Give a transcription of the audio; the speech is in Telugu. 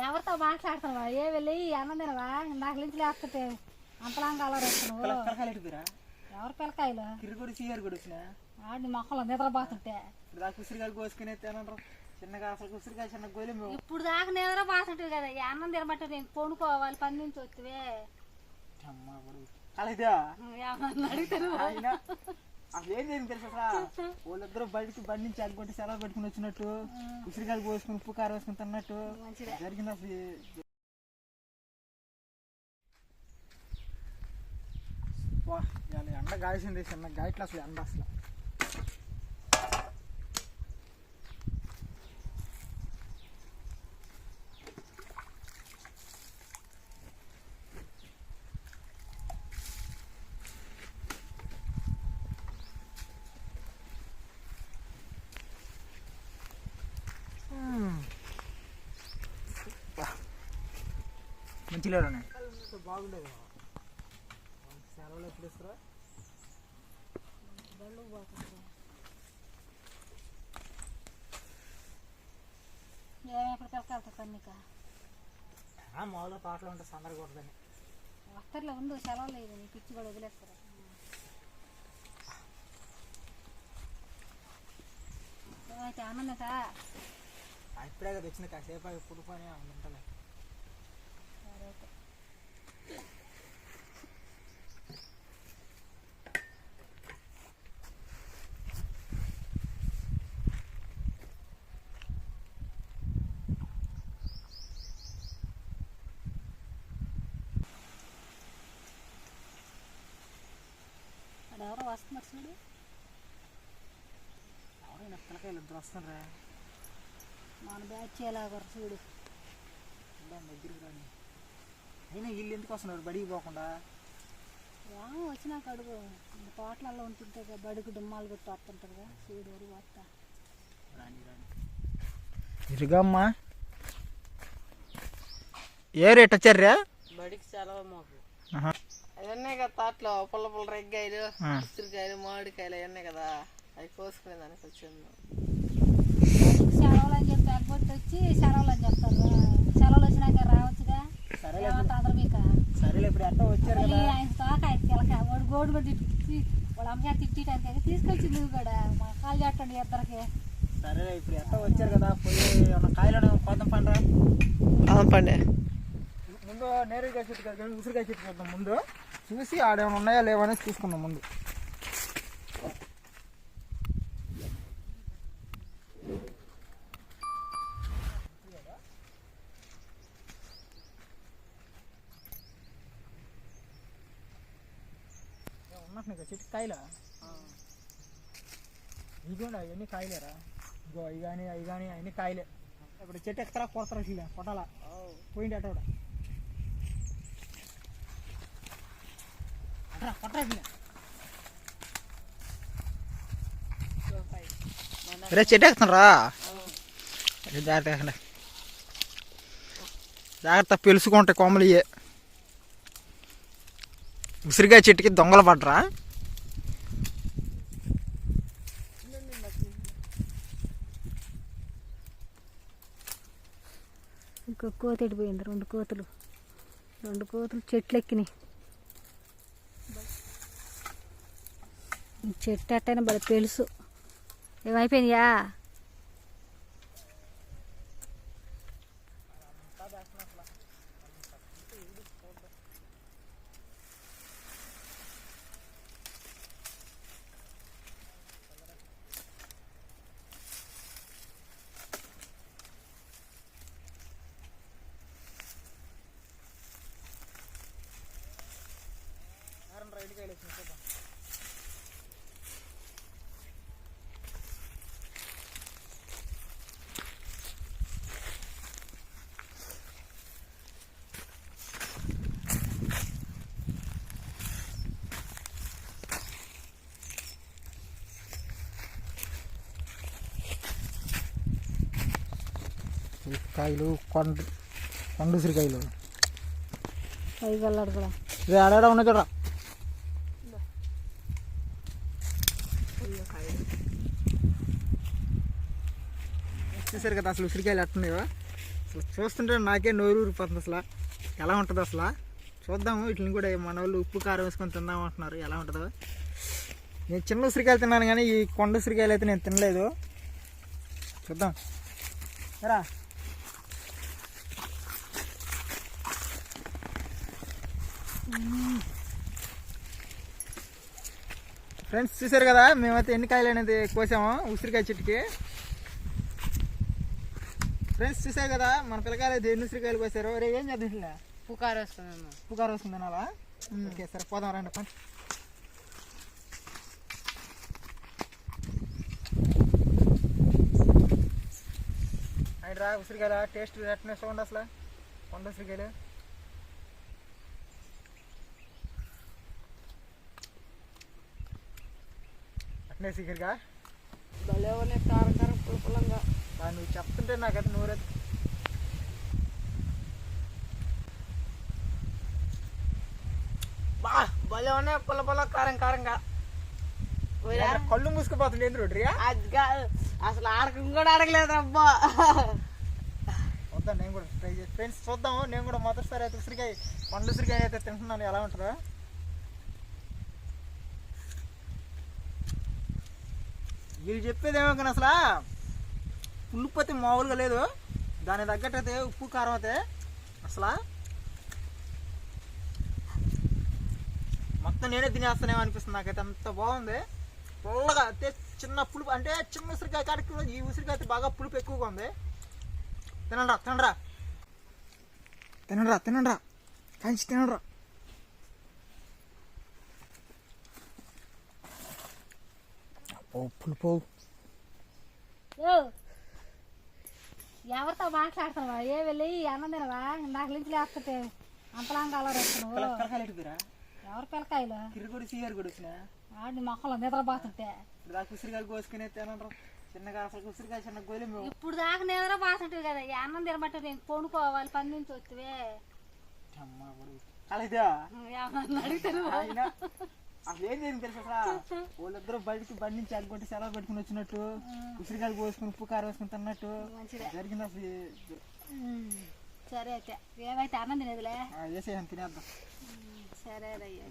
ఎవరితో మాట్లాడుతున్నావా ఏ వెళ్ళి అన్నం తినవా? నాకు నుంచి లేస్తుంటే అంతలాంగా ఎటుకురా ఎవరి పిల్లకాయలు కిరుగుడు సీఆర్ కూడా వచ్చిన? ఆడి మొక్కలు నిద్రపోతుంటే. ఇప్పుడు దాకా ఉసిరికాయలు కోసుకుని ఎత్తానంటారు చిన్నగా అసలు ఉసిరికాయ చిన్న ఇప్పుడు దాకా నిద్రపోతుంటుంది కదా. అన్నం తినబట్టే నేను కొనుక్కోవాలి పని నుంచి వస్తే అమ్మ అడిగితే అసలు ఏం చేసింది తెలుసా? వాళ్ళిద్దరూ బయటికి బండి నుంచి అగ్గొట్టి సెలవు పెట్టుకుని వచ్చినట్టు ఉసిరికాయలు పోసుకుని ఉప్పు కారం వేసుకుని తిన్నట్టు జరిగింది అసలు. ఎండ గాయసింది చిన్న గాయట్లు అసలు ఎండ అసలు. మంచిగా బాగుండేది సెలవులు ఎప్పుడు ఇస్తారా మామూలుగా తోటలో ఉంటే సందడి కొట్టదని వస్తర్లో ఉండు సెలవు లేదు నీ పిచ్చి కూడా వదిలేస్తారు. అన్నం తింటా ఇప్పుడే కదా వచ్చింది కాసేపు పని ఉంటుంది సరే అయితే వాడు ఎవరో వస్తున్నారు చూడు. ఎవరైనా పిల్లకాయలు ఇద్దరు వస్తున్నారా? మన బ్యాచ్ ఎలాగర చూడు. దగ్గరికి రాని అయినా వీళ్ళు ఎందుకు వస్తున్నారు? బడికి పోకుండా? వా వచ్చినాక అడుగు తోటలలో ఉంటుంటే బడికి డుమ్మాలు కొట్టి వస్తుంటారు కదా. చూడు అడుగు వస్తా రాని రాని ఇరుగమ్మా ఏ రేట్ వచ్చారా బడికి సెలవు మాకు. అవన్నీ కదా తాట్లో పుల్ల పుల్ల రెగ్గాయలు ఉసిరికాయలు మామిడికాయలు అవన్నీ కదా. అవి కోసుకునే దానికి వచ్చింది. సెలవులు అని చెప్పి ఎగ్గొట్టి వచ్చి సెలవులు అని చెప్తారు. సెలవులు వచ్చినాక రావచ్చుగా? సరేలే ఇప్పుడు. ఎట్ట వచ్చారు కదా. ఆయన తోక ఆయన తెలక వాడు గోడు కూడా తిట్టి వాళ్ళ అమ్మగారు తిట్టడానికి తీసుకొచ్చి నువ్వు కూడా. మా కాలు చెట్టండి ఇద్దరికి. సరేలే ఇప్పుడు ఎట్ట వచ్చారు కదా. పోయి కాయలు పోతాం పండ్రా? పండే. ముందు నేరుగా చెట్టు కాదు ఉసిరికాయ చెట్టు ముందు. చూసి ఆడేమైనా ఉన్నాయా లేవా అనేది చూసుకుందాం ముందు. చెట్టు కాయలా? ఇదిగోండి అవన్నీ కాయలేరా? ఇగో అవి కానీ అవి కానీ అవన్నీ కాయలే. ఇప్పుడు చెట్టు ఎక్కడా కొడతారు కొట్టాలా? పోయింది అట కూడా అట్రా కొట్టరా అసలు రే చెట్టు ఎక్కుతారా జాగ్రత్త జాగ్రత్త పెలుసుకుంటాయి కొమ్మలు ఇయ్యే. ఉసిరికాయ చెట్టుకి దొంగలు పడ్డరా ఇంకో కోతి పోయింది రెండు కోతులు. రెండు కోతులు చెట్లు ఎక్కినాయి. చెట్టు అట్టైనా భలే తెలుసు. ఏమైపోయిందియా కాయలు కొండ కొండ ఉసిరికాయలు ఇది ఆడాడ ఉన్నాయి చూడరా చూసారు కదా అసలు ఉసిరికాయలు ఎట్టున్నాయో అసలు చూస్తుంటే నాకే నోరు ఊరిపోతుంది అసలు. ఎలా ఉంటుంది అసలు? చూద్దాము. వీటిని కూడా మన వాళ్ళు ఉప్పు కారం వేసుకొని తిందాం అంటున్నారు. ఎలా ఉంటుందో. నేను చిన్న ఉసిరికాయలు తిన్నాను కానీ ఈ కొండ ఉసిరికాయలు అయితే నేను తినలేదు. చూద్దాం. రా. ఫ్రెండ్స్ చూసారు కదా మేమైతే ఎన్ని కాయలు అనేది కోసాము ఉసిరికాయ చెట్టుకి. ఫ్రెండ్స్ చూసారు కదా మన పిల్లకాయలు అయితే ఎన్ని ఉసిరికాయలు కోసారు? రే ఏం చేద్దాం ఇట్లా? పుకారు వస్తుందమ్మా పుకారు వస్తుంది అలా ఓకే సరే పోదాం రండి పని. ఆయన రా ఉసిరికాయల? టేస్ట్ ఎట్లా చూడండి అసలు? కొండ ఉసిరికాయలు? అట్నే సిగర్గా భలే ఉన్నాయి కారం కారం పులపులంగా. నువ్వు చెప్తుంటే నాకైతే నూరైతే బా భలే ఉన్నాయి పుల్ల కారం కారంగా. కళ్ళు మూసుకుపోతుంది ఎందుకు రియా అది కాదు అసలు ఆడకం కూడా అడగలేదు అబ్బా. వద్దా నేను కూడా ట్రై చేసి ఫ్రెండ్స్ చూద్దాము. నేను కూడా మొదటిసారి అయితే ఉసిరికాయ పండు ఉసిరికాయ అయితే తింటున్నాను. ఎలా ఉంటుందో? వీళ్ళు చెప్పేది ఏమో కానీ అసలు పుల్లుపతి మామూలుగా లేదు. దాని తగ్గట్టు అయితే ఉప్పు కారం అయితే అసలు మొత్తం నేనే తినేస్తానేమో అనిపిస్తుంది నాకైతే. అంత బాగుంది. పుల్లగా అయితే చిన్న పులుపు అంటే చిన్న ఉసిరికాయ కాడికి ఈ ఉసిరికాయ అయితే బాగా పులుపు ఎక్కువగా ఉంది. తినండ్రా తినండ్రా తినండ్రా తినండ్రా కంచి తినండ్రా పులుపు ఓ. ఎవరితో మాట్లాడుతున్నావా ఏ వెళ్ళి అన్నం తినవా? ఇందాక నుంచి లేస్తుంటే అంతలాంగా అలరేస్తున్నావు ఎవరి పిల్లకాయలు కిరుగుడు సీఆర్ కూడా వచ్చిన? ఆడి మొక్కలు నిద్రపోతుంటే. దాకా ఉసిరికాయలు కోసుకుని తినండ్రా చిన్నగా అసలు ఉసిరికాయ చిన్న గోలి ఇప్పుడు దాకా నిద్రపోతుంటావు కదా ఈ అన్నం తినబట్టి నేను కొనుక్కోవాలి పని నుంచి వస్తే అమ్మా కొడుకు. అలాగే ఏమన్నా అడిగితే అసలు ఏం జరిగింది తెలుసా అసలు వాళ్ళిద్దరూ బయటికి బండి నుంచి అగ్గుంటే సెలవు పెట్టుకుని వచ్చినట్టు ఉసిరికాయలు కోసుకుని ఉప్పు కారం వేసుకుని తిన్నట్టు జరిగింది అసలు సరే అయితే. ఏమైతే అన్నం తినేదిలే ఆ, వేసేయని తినేద్దాం. సరే అయ్యా